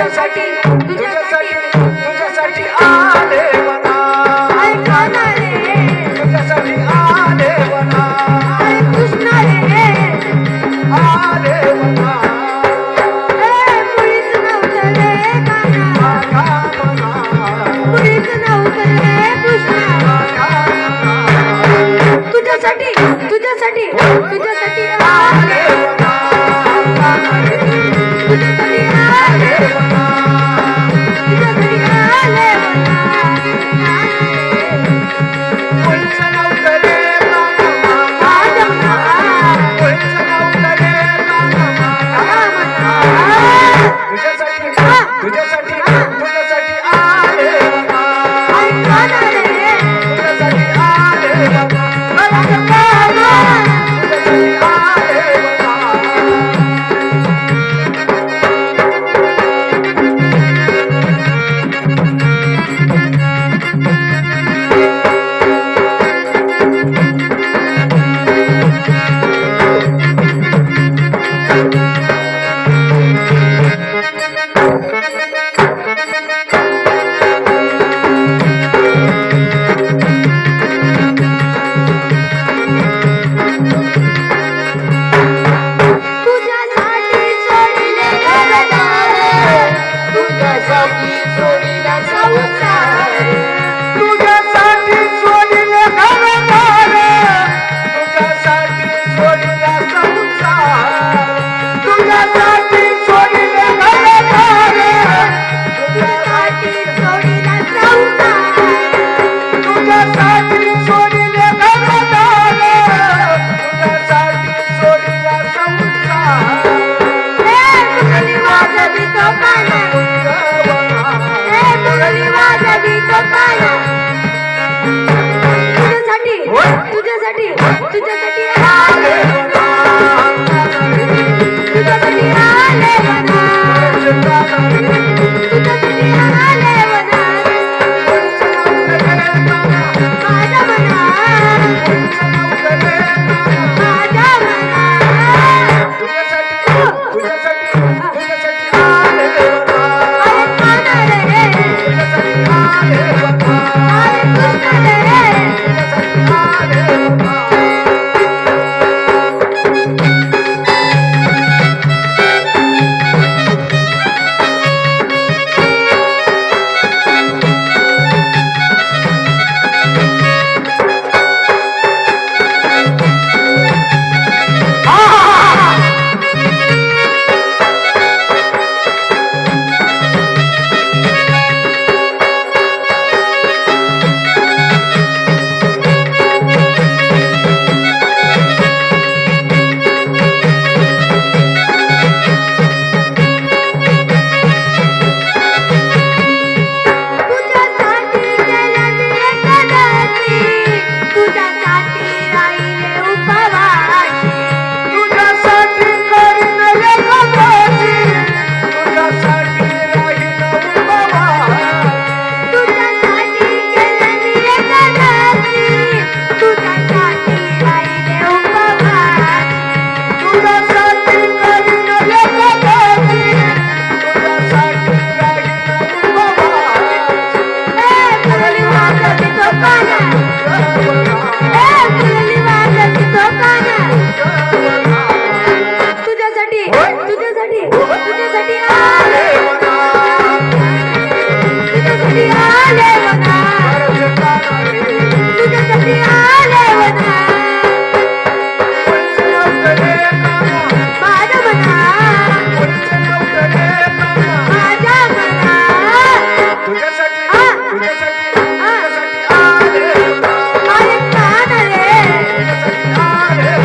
तुझ्यासाठी तुझ्यासाठी तुझ्यासाठी आले मना तुझ्यासाठी आले मना आले मना तुझ्यासाठी तुझ्यासाठी तुझ्यासाठी आले Vai,